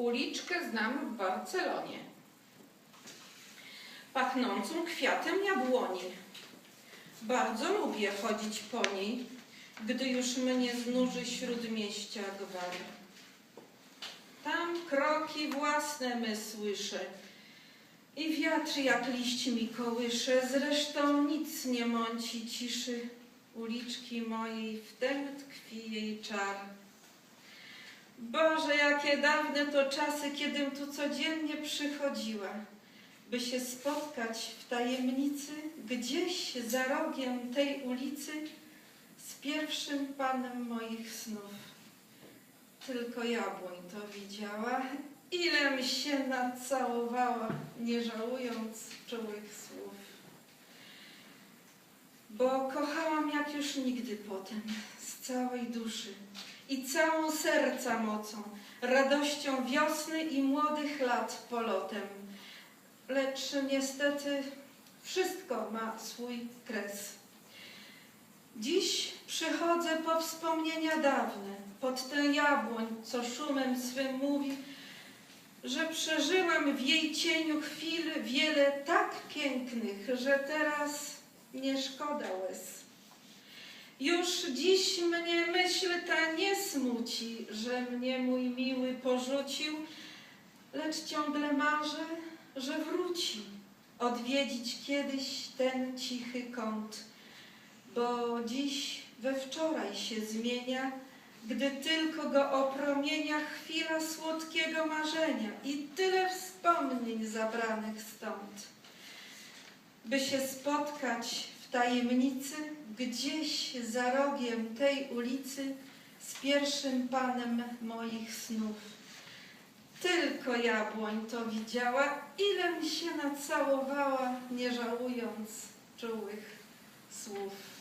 Uliczkę znam w Barcelonie. Pachnącą kwiatem jabłoni. Bardzo lubię chodzić po niej, gdy już mnie znuży śródmieścia gwar. Tam kroki własne my słyszę i wiatr jak liść mi kołysze, zresztą nic nie mąci ciszy uliczki mojej, w tem tkwi jej czar. Boże, jakie dawne to czasy, kiedym tu codziennie przychodziła, by się spotkać w tajemnicy, gdzieś za rogiem tej ulicy z pierwszym panem moich snów. Tylko jabłoń to widziała, ilem się nacałowała, nie żałując czułych słów. Bo kochałam jak już nigdy potem, z całej duszy i całą serca mocą, radością wiosny i młodych lat polotem. Lecz niestety wszystko ma swój kres. Dziś przychodzę po wspomnienia dawne, pod tę jabłoń, co szumem swym mówi, że przeżyłam w jej cieniu chwil wiele tak pięknych, że teraz nie szkoda łez. Już dziś mnie myśl smuci, że mnie mój miły porzucił, lecz ciągle marzę, że wróci odwiedzić kiedyś ten cichy kąt, bo dziś we wczoraj się zmienia, gdy tylko go opromienia chwila słodkiego marzenia i tyle wspomnień zabranych stąd. By się spotkać w tajemnicy, gdzieś za rogiem tej ulicy z pierwszym panem moich snów. Tylko jabłoń to widziała, ilem się nacałowała, nie żałując czułych słów.